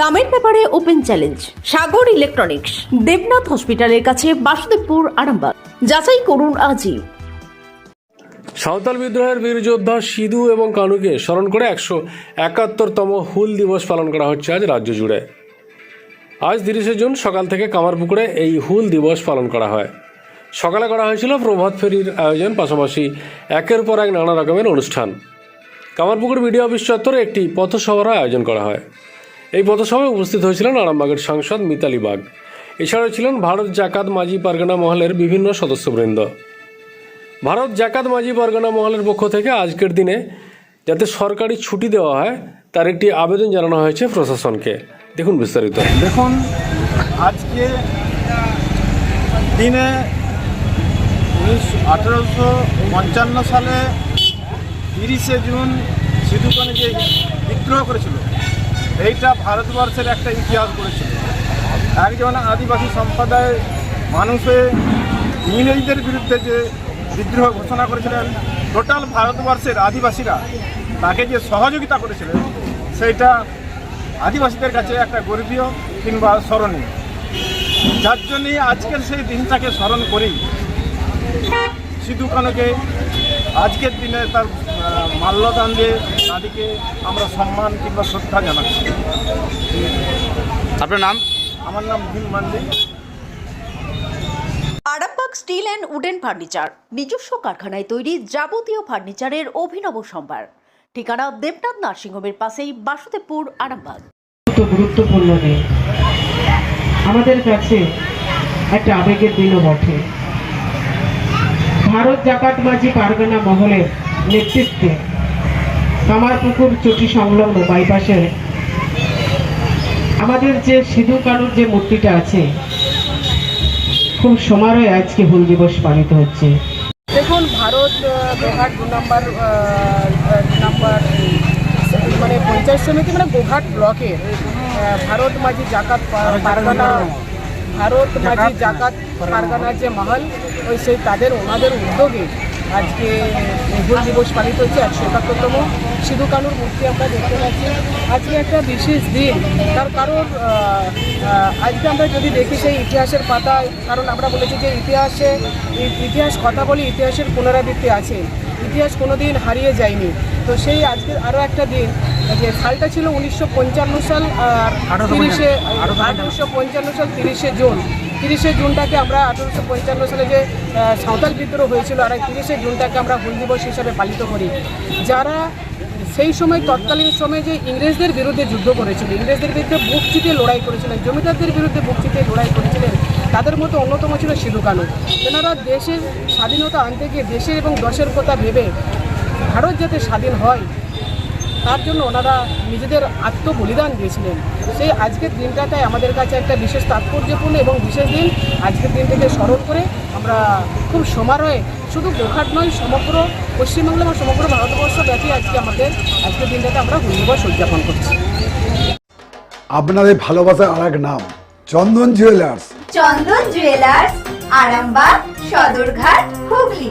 দামের ব্যাপারে open challenge, Sagar electronics, Debnath হসপিটালের কাছে বাসুদেবপুর, আরামবাগ। যাচাই করুন আজই। সাঁওতাল বিদ্রোহের বীর যোদ্ধা সিধু এবং কানুকে স্মরণ করে একশো একাত্তরতম হুল দিবস পালন করা হচ্ছে আজ রাজ্য জুড়ে। আজ তিরিশে জুন সকাল থেকে কামারপুকুরে এই হুল দিবস পালন করা হয়। সকালে করা হয়েছিল প্রভাত ফেরির আয়োজন, পাশাপাশি একের পর এক নানা রকমের অনুষ্ঠান। কামারপুকুর বিডিও অফিস চত্বরে একটি পথসভার আয়োজন করা হয়। এই পথসভায় উপস্থিত হয়েছিলেন আরামবাগের সাংসদ মিতালি বাগ। এছাড়াও ছিলেন ভারত জাকাত মাঝি পারগানা মহলের বিভিন্ন সদস্যবৃন্দ। ভারত জাকাত মাঝি পারগানা মহলের পক্ষ থেকে আজকের দিনে যাতে সরকারি ছুটি দেওয়া হয়, তার একটি আবেদন জানানো হয়েছে প্রশাসনকে। দেখুন বিস্তারিত। দেখুন, আজকে দিনে উনিশ আঠেরোশো পঞ্চান্ন সালে তিরিশে জুন সিধুকানে যে বিদ্রোহ করেছিল। এইটা ভারতবর্ষের একটা ইতিহাস করেছিল একজন আদিবাসী সম্প্রদায়ের মানুষে ইংরেজদের বিরুদ্ধে যে বিদ্রোহ ঘোষণা করেছিলেন টোটাল ভারতবর্ষের আদিবাসীরা তাকে যে সহযোগিতা করেছিলেন, সেইটা আদিবাসীদের কাছে একটা গর্বীয় কিংবা স্মরণীয়। যার জন্যে আজকের সেই দিনটাকে স্মরণ করি। সিধু কানুকে আজকের দিনে তার মাল্যদান দিয়ে তাদেরকে আমরা সম্মান কিংবা শ্রদ্ধা জানাচ্ছি। আপনার নাম? আমার নাম Bhim Mandi. Arambagh steel and wooden furniture নিজস্ব কারখানায় তৈরি যাবতীয় ফার্নিচারের অভিনব সম্ভার। ঠিকানা দেবনাথ নার্সিংহোমের পাশেই বাসুদেবপুর আরামবাগ। গুরুত্বপূর্ণ দিন। আমাদের কাছে একটা আবেগের দিনও বটে। ভারত জাকাত মাঝি পারগানা মহলের নেতৃত্বে। কামারপুকুর চটি সংলগ্ন বাইপাসে আমাদের যে সিধু কানুর যে মূর্তিটা আছে খুব সমারোহে আজকে হুল দিবস পালিত হচ্ছে। দেখুন ভারত গোঘাট দু নম্বর নম্বর মানে পঞ্চায়েত সমিতি মানে গোঘাট ব্লকের ভারত মাঝি জাকাত পারগানা ভারত মাঝি জাকাত পারগানার যে মহল ওই সেই তাদের ওনাদের উদ্যোগে আজকে হুল দিবস পালিত হচ্ছে একশো একাত্তরতম সিধু কানুর মূর্তি আমরা দেখতে পাচ্ছি। আজকে একটা বিশেষ দিন, তার কারণ আজকে আমরা যদি দেখি সেই ইতিহাসের পাতায়, কারণ আমরা বলেছি যে ইতিহাসে ইতিহাস কথা বলি ইতিহাসের পুনরাবৃত্তি আছে। ইতিহাস কোনো দিন হারিয়ে যায়নি। তো সেই আজকে আরও একটা দিন। যে সালটা ছিল উনিশশো পঞ্চান্ন সাল আর তিরিশে আঠারোশো পঞ্চান্ন সাল তিরিশে জুন। তিরিশে জুনটাকে আমরা আঠারোশো পঞ্চান্ন সালে যে সাঁওতাল বিদ্রোহ হয়েছিল আর এই তিরিশে জুনটাকে আমরা হুল দিবস হিসাবে পালিত করি। যারা সেই সময় তৎকালীন সময়ে যে ইংরেজদের বিরুদ্ধে যুদ্ধ করেছিল ইংরেজদের বিরুদ্ধে বুক চিতিয়ে লড়াই করেছিলেন জমিদারদের বিরুদ্ধে বুক চিতিয়ে লড়াই করেছিলেন তাদের মধ্যে অন্যতম ছিল সিধু কানু। তেনারা দেশের স্বাধীনতা আনতে গিয়ে দেশের এবং দশের কথা ভেবে ভারত যাতে স্বাধীন হয় তার জন্য ওনারা নিজেদের আত্মবলিদান দিয়েছিলেন। সেই আজকের দিনটাতে আমাদের কাছে একটা বিশেষ তাৎপর্যপূর্ণ এবং বিশেষ দিন। আজকের দিনটাকে স্মরণ করে আমরা খুব সমারোহে শুধু গোঘাট নয় সমগ্র পশ্চিমবাংলা এবং সমগ্র ভারতবর্ষ ব্যাপী আজকে আমাদের আজকের দিনটাতে আমরা হুল উদযাপন করছি। আপনাদের ভালোবাসার আর এক নাম Chandan jewellers. Chandan jewellers Arambagh Sadarghat Hooghly.